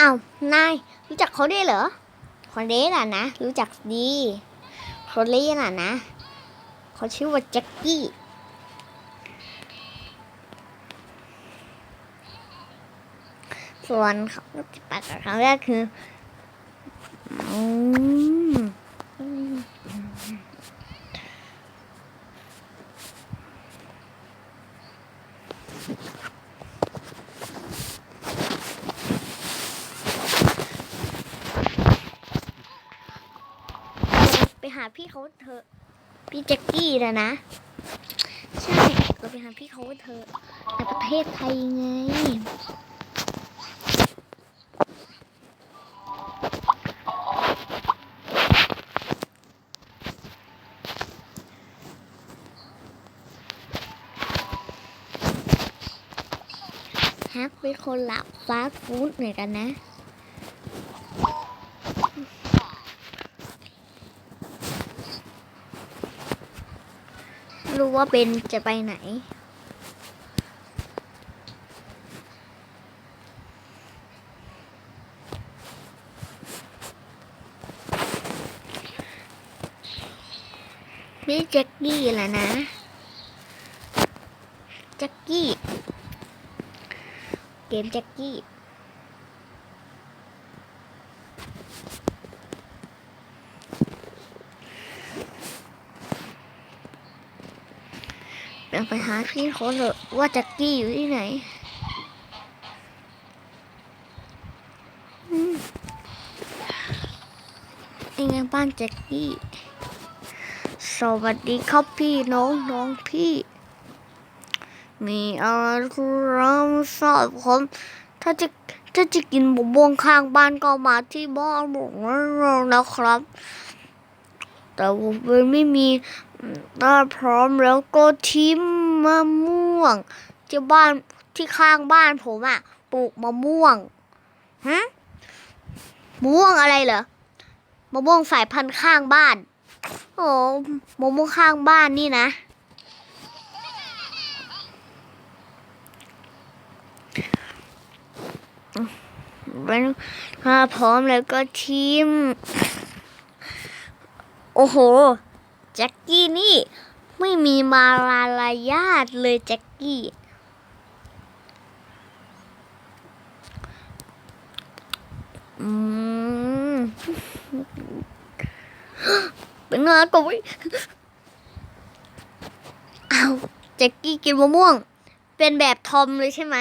อ้าวนายรู้จักเขาได้วยเหรอคนนี้น่ะนะ รู้จักดีคนนี้น่ะนะเขาชื่อว่าแจ็คกี้ส่วนเขาที่ปากกับครั้งแรกคือม ไปหาพี่เขาเถอะ พี่แจ็คกี้นะนะ ใช่ เราไปหาพี่เขาเถอะในประเทศไทยไง ฮักเป็นคนหลับฟาสต์ฟู้ดเหมือนกันนะ รู้ว่าเป็นจะไปไหน นี่แจ็คกี้แหละนะแจ็คกี้ เกมแจ็คกี้เดี๋ยวไปหาพี่เขาเถอะว่าแจ็คกี้อยู่ที่ไหนอืมนี่ไงบ้านแจ็คกี้ สวัสดีครับพี่น้องน้องพี่ มีอะไรคือเราทราบผมถ้าจะถ้าจะกินบะม่วงข้างบ้านก็มาที่บ้านผมนะครับ แต่ผมไม่มีถ้าพร้อมแล้วก็ทิมมะม่วงที่บ้านที่ข้างบ้านผมอะปลูกมะม่วงฮะมะม่วงอะไรเหรอมะม่วงสายพันธุ์ข้างบ้าน โอ้มะม่วงข้างบ้านนี่นะ มันถ้าพร้อมแล้วก็ทิมโอ้โห แจ็คกี้นี่ ไม่มีมาลารายาทเลยแจ็คกี้เป็นไงกุยเอาแจ็คกี้กินมะม่วง เป็นแบบทอมเลยใช่ไหม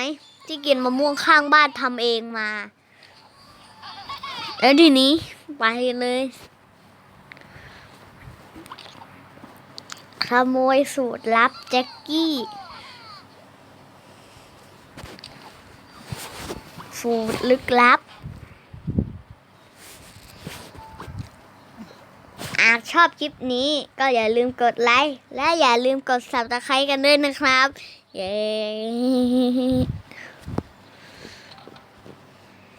ที่กินมะม่วงข้างบ้านทำเองมา แล้วทีนี้ไปเลยขโมยสูตรลับแจ็คกี้ สูตรลึกลับ หากชอบคลิปนี้ก็อย่าลืมกดไลค์ และอย่าลืมกด subscribe กันด้วยนะครับ เย้